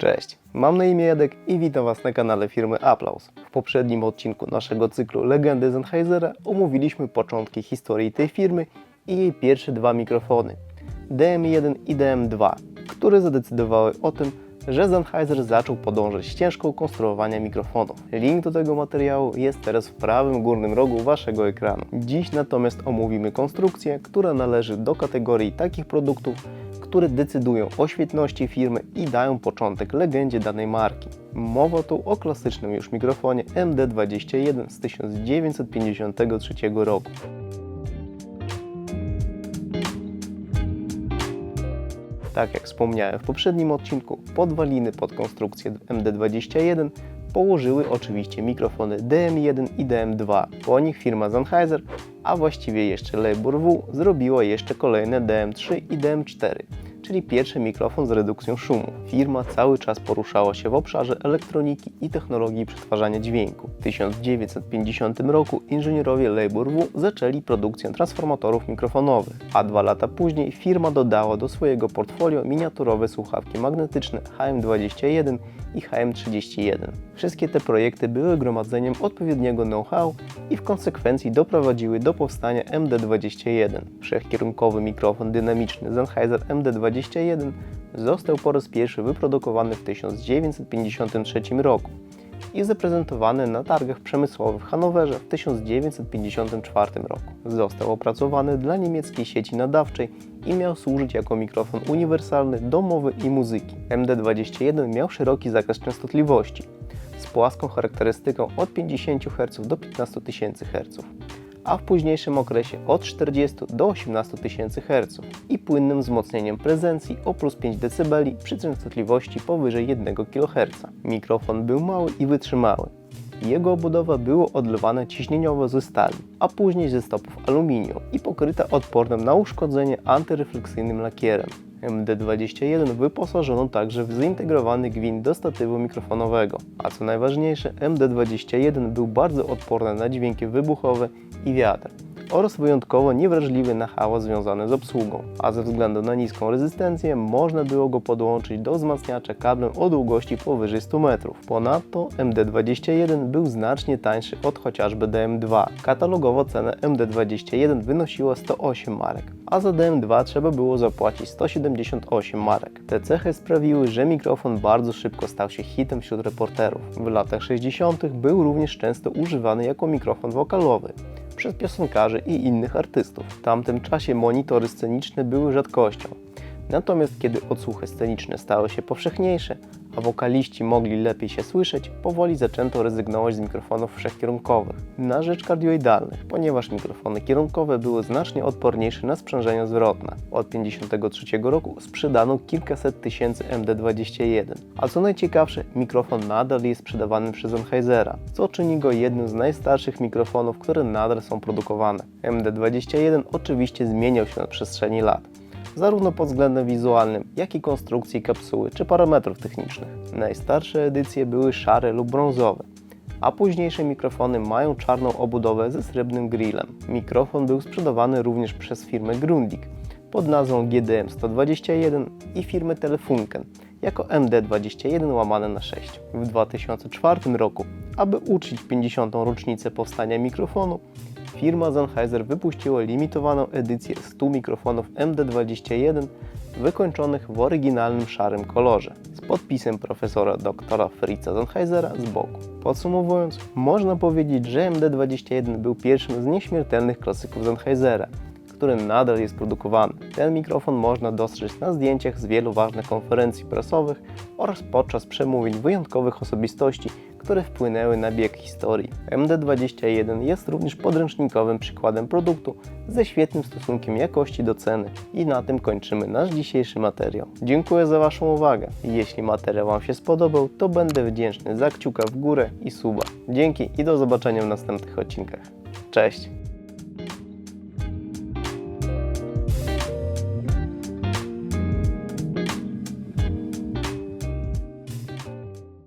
Cześć, mam na imię Jadek i witam Was na kanale firmy Applaus. W poprzednim odcinku naszego cyklu Legendy Sennheisera omówiliśmy początki historii tej firmy i jej pierwsze dwa mikrofony DM1 i DM2, które zadecydowały o tym, że Sennheiser zaczął podążać ścieżką konstruowania mikrofonów. Link do tego materiału jest teraz w prawym górnym rogu Waszego ekranu. Dziś natomiast omówimy konstrukcję, która należy do kategorii takich produktów, które decydują o świetności firmy i dają początek legendzie danej marki. Mowa tu o klasycznym już mikrofonie MD21 z 1953 roku. Tak jak wspomniałem w poprzednim odcinku, podwaliny pod konstrukcję MD21 położyły oczywiście mikrofony DM1 i DM2. Po nich firma Sennheiser, a właściwie jeszcze Labor W, zrobiła jeszcze kolejne DM3 i DM4 czyli pierwszy mikrofon z redukcją szumu. Firma cały czas poruszała się w obszarze elektroniki i technologii przetwarzania dźwięku. W 1950 roku inżynierowie Labor W zaczęli produkcję transformatorów mikrofonowych, a dwa lata później firma dodała do swojego portfolio miniaturowe słuchawki magnetyczne HM21 i HM31. Wszystkie te projekty były gromadzeniem odpowiedniego know-how i w konsekwencji doprowadziły do powstania MD21. Wszechkierunkowy mikrofon dynamiczny Sennheiser MD21 został po raz pierwszy wyprodukowany w 1953 roku i zaprezentowany na targach przemysłowych w Hanowerze w 1954 roku. Został opracowany dla niemieckiej sieci nadawczej i miał służyć jako mikrofon uniwersalny do mowy i muzyki. MD21 miał szeroki zakres częstotliwości z płaską charakterystyką od 50 Hz do 15 000 Hz a w późniejszym okresie od 40 do 18 tysięcy Hz i płynnym wzmocnieniem prezencji o plus 5 dB przy częstotliwości powyżej 1 kHz. Mikrofon był mały i wytrzymały. Jego obudowa była odlewane ciśnieniowo ze stali, a później ze stopów aluminium i pokryta odpornym na uszkodzenie antyrefleksyjnym lakierem. MD21 wyposażono także w zintegrowany gwint do statywu mikrofonowego, a co najważniejsze MD21 był bardzo odporny na dźwięki wybuchowe i wiatr oraz wyjątkowo niewrażliwy na hałas związany z obsługą, a ze względu na niską rezystencję można było go podłączyć do wzmacniacza kablem o długości powyżej 100 metrów. Ponadto MD21 był znacznie tańszy od chociażby DM2. Katalogowo cena MD21 wynosiła 108 marek, a za DM2 trzeba było zapłacić 178 marek. Te cechy sprawiły, że mikrofon bardzo szybko stał się hitem wśród reporterów. W latach 60. był również często używany jako mikrofon wokalowy przez piosenkarzy i innych artystów. W tamtym czasie monitory sceniczne były rzadkością. Natomiast kiedy odsłuchy sceniczne stały się powszechniejsze, a wokaliści mogli lepiej się słyszeć, powoli zaczęto rezygnować z mikrofonów wszechkierunkowych na rzecz kardioidalnych, ponieważ mikrofony kierunkowe były znacznie odporniejsze na sprzężenia zwrotne. Od 1953 roku sprzedano kilkaset tysięcy MD21, a co najciekawsze, mikrofon nadal jest sprzedawany przez Sennheisera, co czyni go jednym z najstarszych mikrofonów, które nadal są produkowane. MD21 oczywiście zmieniał się na przestrzeni lat zarówno pod względem wizualnym, jak i konstrukcji kapsuły czy parametrów technicznych. Najstarsze edycje były szare lub brązowe, a późniejsze mikrofony mają czarną obudowę ze srebrnym grillem. Mikrofon był sprzedawany również przez firmę Grundig pod nazwą GDM121 i firmę Telefunken jako MD21 łamane na 6. W 2004 roku, aby uczcić 50. rocznicę powstania mikrofonu, firma Sennheiser wypuściła limitowaną edycję 100 mikrofonów MD21 wykończonych w oryginalnym szarym kolorze z podpisem profesora doktora Fritza Sennheisera z boku. Podsumowując, można powiedzieć, że MD21 był pierwszym z nieśmiertelnych klasyków Sennheisera, który nadal jest produkowany. Ten mikrofon można dostrzec na zdjęciach z wielu ważnych konferencji prasowych oraz podczas przemówień wyjątkowych osobistości, które wpłynęły na bieg historii. MD21 jest również podręcznikowym przykładem produktu ze świetnym stosunkiem jakości do ceny. I na tym kończymy nasz dzisiejszy materiał. Dziękuję za Waszą uwagę. Jeśli materiał Wam się spodobał, to będę wdzięczny za kciuka w górę i suba. Dzięki i do zobaczenia w następnych odcinkach. Cześć!